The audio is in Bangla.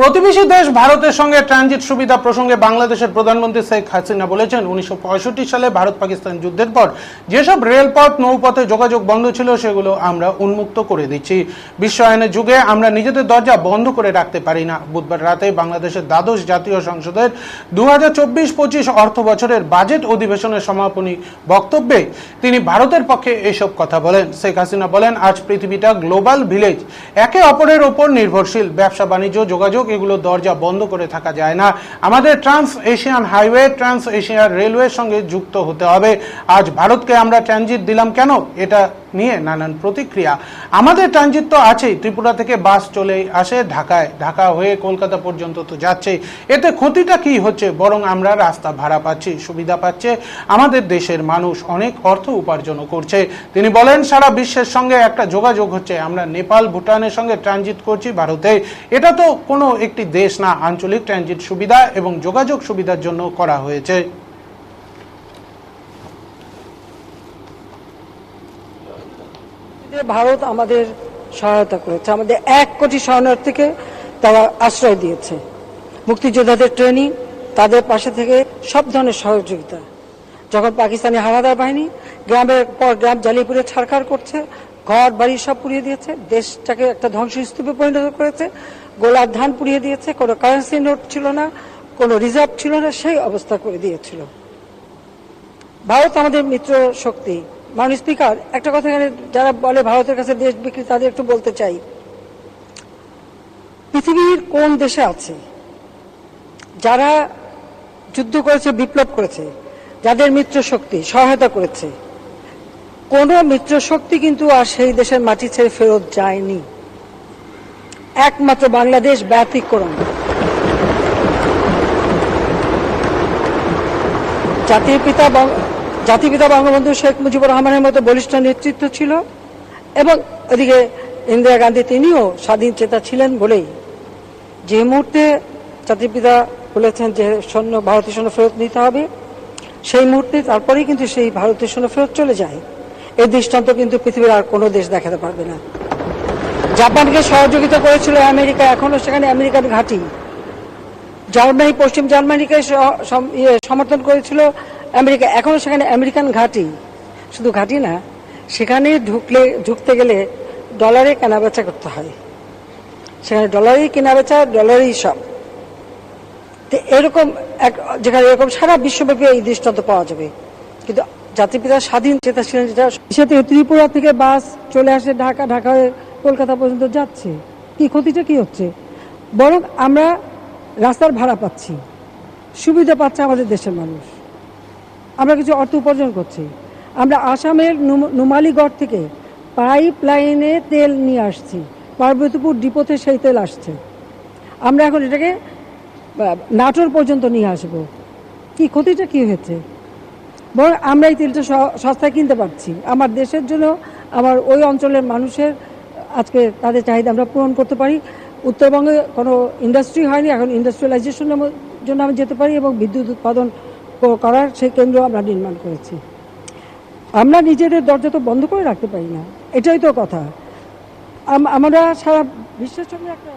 প্রতিবেশী দেশ ভারতের সঙ্গে ট্রানজিট সুবিধা প্রসঙ্গে বাংলাদেশের প্রধানমন্ত্রী শেখ হাসিনা বলেছেন, উনিশশো পঁয়ষট্টি সালে ভারত পাকিস্তান যুদ্ধের পর যেসব রেলপথ, নৌপথে যোগাযোগ বন্ধ ছিল, সেগুলো আমরা উন্মুক্ত করে দিচ্ছি। বিশ্বায়নের যুগে আমরা নিজেদের দরজা বন্ধ করে রাখতে পারি না। বুধবার রাতে বাংলাদেশের দ্বাদশ জাতীয় সংসদের দু হাজার চব্বিশ পঁচিশ অর্থ বছরের বাজেট অধিবেশনের সমাপনী বক্তব্যে তিনি ভারতের পক্ষে এসব কথা বলেন। শেখ হাসিনা বলেন, আজ পৃথিবীটা গ্লোবাল ভিলেজ। একে অপরের ওপর নির্ভরশীল। ব্যবসা বাণিজ্য যোগাযোগ এগুলো দরজা বন্ধ করে থাকা যায় না। আমাদের trans Asian highway, trans Asian রেলওয়ের সঙ্গে যুক্ত হতে হবে। আজ ভারতকে আমরা ট্রানজিট দিলাম কেন? এটা নিয়ে নানান প্রতিক্রিয়া। আমাদের ট্রানজিট তো আছেই। ত্রিপুরা থেকে বাস চলে আসে ঢাকায়। ঢাকা হয়ে কলকাতা পর্যন্ত তো যাচ্ছেই। এতে ক্ষতিটা কি হচ্ছে? বরং আমরা রাস্তা ভাড়া পাচ্ছি, সুবিধা পাচ্ছে। আমাদের দেশের মানুষ অনেক অর্থ উপার্জনও করছে। তিনি বলেন, সারা বিশ্বের সঙ্গে একটা যোগাযোগ হচ্ছে। আমরা নেপাল, ভুটানের সঙ্গে ট্রানজিট করছি ভারতে। এটা তো কোনো একটি দেশ না। আঞ্চলিক ট্রানজিট সুবিধা এবং যোগাযোগ সুবিধার জন্য করা হয়েছে। যে ভারত আমাদের সহায়তা করেছে। আমাদের এক কোটি শরণার্থীকে তারা আশ্রয় দিয়েছে। মুক্তিযোদ্ধাদের ট্রেনিং তাদের পাশে থেকে সব ধরনের সহযোগিতা। যখন পাকিস্তানি হানাদার বাহিনী গ্রামের পর গ্রাম জ্বালিয়ে পুড়ে ছাড়খাড় করছে, ঘর, বাড়ি সব পুড়িয়ে দিয়েছে, দেশটাকে একটা ধ্বংসস্তূপে পরিণত করেছে গোলার ধান পুড়িয়ে দিয়েছে, কোনো কারেন্সি নোট ছিল না, কোনো রিজার্ভ ছিল না, সেই অবস্থা করে দিয়েছিল। ভারত আমাদের মিত্র শক্তি মাননীয় স্পিকার, একটা কথা এখানে যারা বলে ভারতের কাছে দেশ বিক্রি, তাদের একটু বলতে চাই। পৃথিবীর কোন দেশে আছে যারা যুদ্ধ করেছে, বিপ্লব করেছে, যাদের মিত্র শক্তি সহায়তা করেছে? কোন মিত্র শক্তি কিন্তু আর সেই দেশের মাটি ছেড়ে ফেরত যায়নি। একমাত্র বাংলাদেশ ব্যতিক্রম। জাতির পিতা জাতির বঙ্গবন্ধু শেখ মুজিবুর রহমানের মতো বলিষ্ঠ নেতৃত্ব ছিল এবং ওদিকে ইন্দিরা গান্ধী তিনিও স্বাধীন চেতা ছিলেন বলেই। যে মুহূর্তে জাতির পিতা বলেছেন যে সৈন্য ভারতীয় সৈন্য ফেরত নিতে হবে সেই মুহূর্তে তারপরেই কিন্তু সেই ভারতীয় সৈন্য ফেরত চলে যায়। এই দৃষ্টান্ত কিন্তু পৃথিবীর আর কোনো দেশ দেখাতে পারবে না। জাপানকে সহযোগিতা করেছিল আমেরিকা এখনও সেখানে আমেরিকার ঘাঁটি। জার্মানি পশ্চিম জার্মানিকে ইয়ে, সমর্থন করেছিল আমেরিকা এখনও সেখানে আমেরিকান ঘাঁটি, শুধু ঘাঁটি না, সেখানে ঢুকলে, ঢুকতে গেলে ডলারে কেনাবেচা করতে হয়। সেখানে ডলারেই কেনাবেচা, ডলারেই সব। তো এরকম এক যেখানে এরকম সারা বিশ্বব্যাপী এই দৃষ্টান্ত পাওয়া যাবে। কিন্তু জাতিপিতা স্বাধীন চেতা ছিলেন যেটা ত্রিপুরা থেকে বাস চলে আসে ঢাকা ঢাকা হয়ে কলকাতা পর্যন্ত যাচ্ছে। কি ক্ষতিটা কি হচ্ছে? বরং আমরা রাস্তার ভাড়া পাচ্ছি। সুবিধা পাচ্ছে আমাদের দেশের মানুষ। আমরা কিছু অর্থ উপার্জন করছি। আমরা আসামের নুম- নুমালীগড় থেকে পাইপ লাইনে তেল নিয়ে আসছি। পার্বতীপুর ডিপোতে সেই তেল আসছে। আমরা এখন এটাকে নাটোর পর্যন্ত নিয়ে আসব। কি ক্ষতিটা কি হয়েছে? বরং আমরা এই তেলটা সস্তায় কিনতে পারছি। আমার দেশের জন্য, আমার ওই অঞ্চলের মানুষের আজকে তাদের চাহিদা আমরা পূরণ করতে পারি। উত্তরবঙ্গে কোনো ইন্ডাস্ট্রি হয়নি, এখন ইন্ডাস্ট্রিয়ালাইজেশনের জন্য আমি যেতে পারি এবং বিদ্যুৎ উৎপাদন করার সেই কেন্দ্র আমরা নির্মাণ করেছি। আমরা নিজেদের দরজা তো বন্ধ করে রাখতে পারি না। এটাই তো কথা। আম- আমরা সারা বিশ্বের সঙ্গে একটা